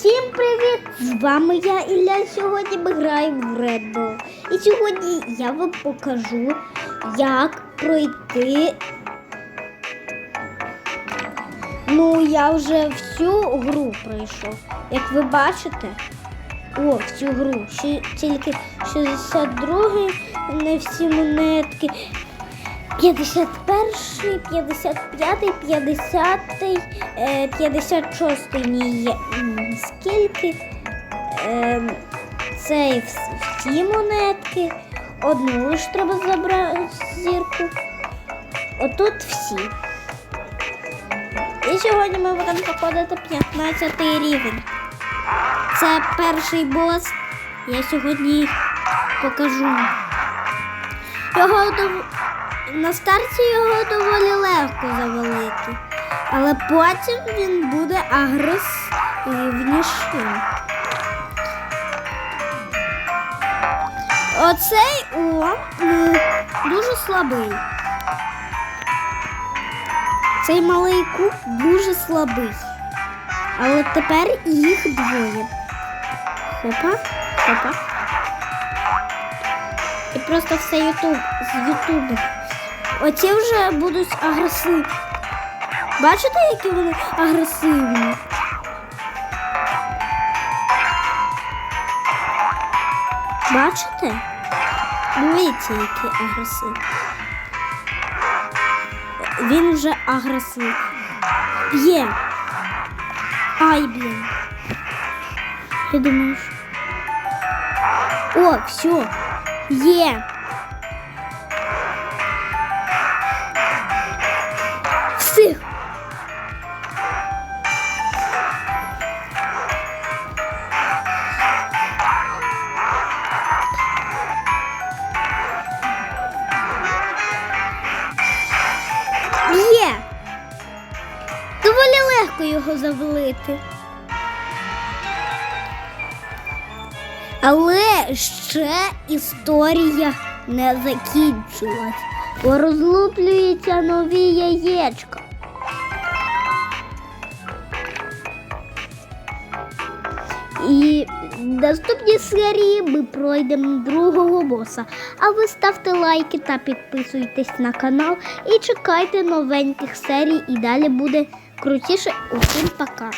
Всім привіт! З вами я Ілля. Сьогодні ми граємо в Red Bull. І сьогодні я вам покажу, як пройти. Ну, я вже всю гру пройшов. Як ви бачите, о, всю гру. Ще тільки 62 не всі монетки. 51, 55, 50, е, 56 ні. Скільки? Цей вс- всі монетки. Одну лиш треба забрати зірку. Отут всі. І сьогодні ми будемо проходити 15 рівень. Це перший бос. Я сьогодні покажу. Його на старті його доволі легко завалити, але потім він буде агресивнішим. Оцей о дуже слабий. Цей малий куб дуже слабий. Але тепер їх двоє. Хопа, хопа. І просто все Ютуб з Ютубу. Оці вже будуть агресивні. Бачите, які вони агресивні? Бачите? Дивіться, які агресивні. Він вже агресивний. Б'є. Ай, блін. Я думаю, що... О, все. Є. Всіх. Є. Доволі легко його завалити. Але ще історія не закінчилась, бо розлуплюються нові яєчка. І в наступній серії ми пройдемо другого боса. А ви ставте лайки та підписуйтесь на канал і чекайте новеньких серій. І далі буде крутіше. Усім пока!